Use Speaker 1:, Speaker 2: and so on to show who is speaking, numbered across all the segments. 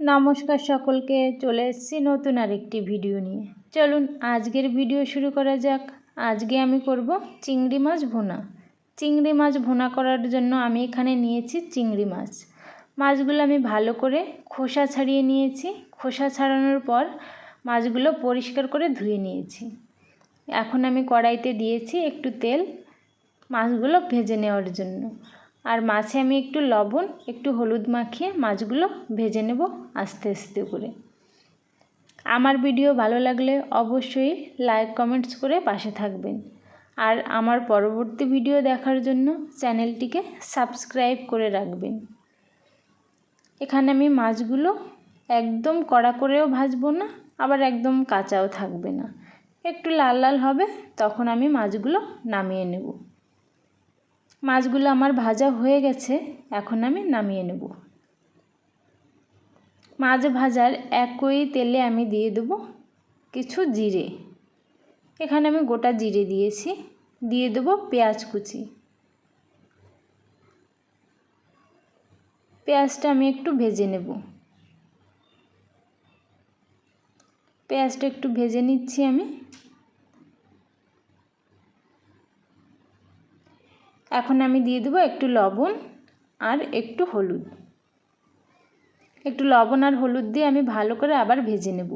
Speaker 1: নমস্কার সকলকে, চলে এসেছি নতুন আরেকটি ভিডিও নিয়ে। চলুন, আজকের ভিডিও শুরু করা যাক। আজকে আমি করব চিংড়ি মাছ ভুনা। চিংড়ি মাছ ভুনা করার জন্য আমি এখানে নিয়েছি চিংড়ি মাছ। মাছগুলো আমি ভালো করে খোসা ছাড়িয়ে নিয়েছি। খোসা ছাড়ানোর পর মাছগুলো পরিষ্কার করে ধুয়ে নিয়েছি। এখন আমি কড়াইতে দিয়েছি একটু তেল মাছগুলো ভেজে নেওয়ার জন্য। আর মাছে আমি একটু লবণ, একটু হলুদ মাখিয়ে মাছগুলো ভেজে নেব আস্তে আস্তে করে। আমার ভিডিও ভালো লাগলে অবশ্যই লাইক, কমেন্টস করে পাশে থাকবেন। আর আমার পরবর্তী ভিডিও দেখার জন্য চ্যানেলটিকে সাবস্ক্রাইব করে রাখবেন। এখানে আমি মাছগুলো একদম কড়া করেও ভাজবো না, আবার একদম কাঁচাও থাকবে না। একটু লাল লাল হবে, তখন আমি মাছগুলো নামিয়ে নেব। মাছগুলো আমার ভাজা হয়ে গেছে, এখন আমি নামিয়ে নেব। মাছ ভাজার একই তেলে আমি দিয়ে দেবো কিছু জিরে। এখানে আমি গোটা জিরে দিয়েছি, দিয়ে দেবো পেঁয়াজ কুচি। পেঁয়াজটা আমি একটু ভেজে নেব। পেঁয়াজটা একটু ভেজে নিচ্ছি আমি। এখন আমি দিয়ে দেবো একটু লবণ আর একটু হলুদ। একটু লবণ আর হলুদ দিয়ে আমি ভালো করে আবার ভেজে নেব।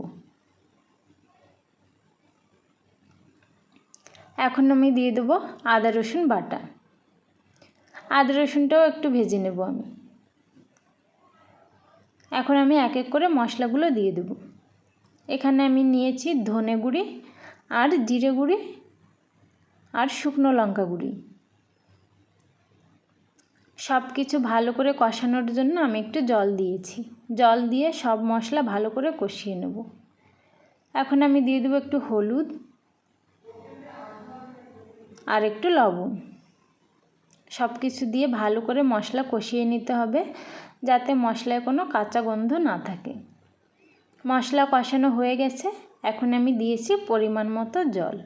Speaker 1: এখন আমি দিয়ে দেবো আদা, রসুন, বাটা। আদা, রসুনটাও একটু ভেজে নেব আমি। এখন আমি এক এক করে মশলাগুলো দিয়ে দেব। এখানে আমি নিয়েছি ধনে গুঁড়ি আর জিরে গুঁড়ি আর শুকনো লঙ্কা গুঁড়ি। সব কিছু ভালো করে কষানোর জন্য আমি একটু জল দিয়েছি। জল দিয়ে সব মশলা ভালো করে কষিয়ে নেব। এখন আমি দিয়ে দেবো একটু হলুদ আর একটু লবণ। সব কিছু দিয়ে ভালো করে মশলা কষিয়ে নিতে হবে যাতে মশলায় কোনো কাঁচা গন্ধ না থাকে। মশলা কষানো হয়ে গেছে। এখন আমি দিয়েছি পরিমাণ মতো জল।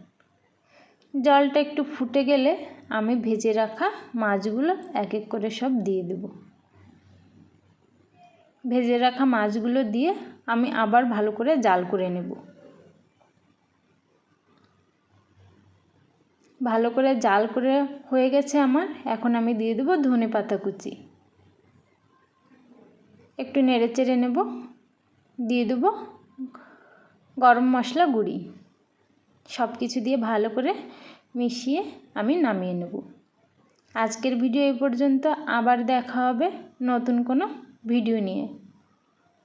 Speaker 1: জলটা একটু ফুটে গেলে আমি ভেজে রাখা মাছগুলো এক এক করে সব দিয়ে দেব। ভেজে রাখা মাছগুলো দিয়ে আমি আবার ভালো করে জাল করে নেব। ভালো করে জাল করে হয়ে গেছে আমার, এখন আমি দিয়ে দেবো ধনে পাতা কুচি। একটু নেড়ে চেড়ে নেব। দিয়ে দেবো গরম মশলা গুঁড়ি। সব কিছু দিয়ে ভালো করে মিশিয়ে আমি নামিয়ে নেব। আজকের ভিডিও এই পর্যন্ত। আবার দেখা হবে নতুন কোনো ভিডিও নিয়ে।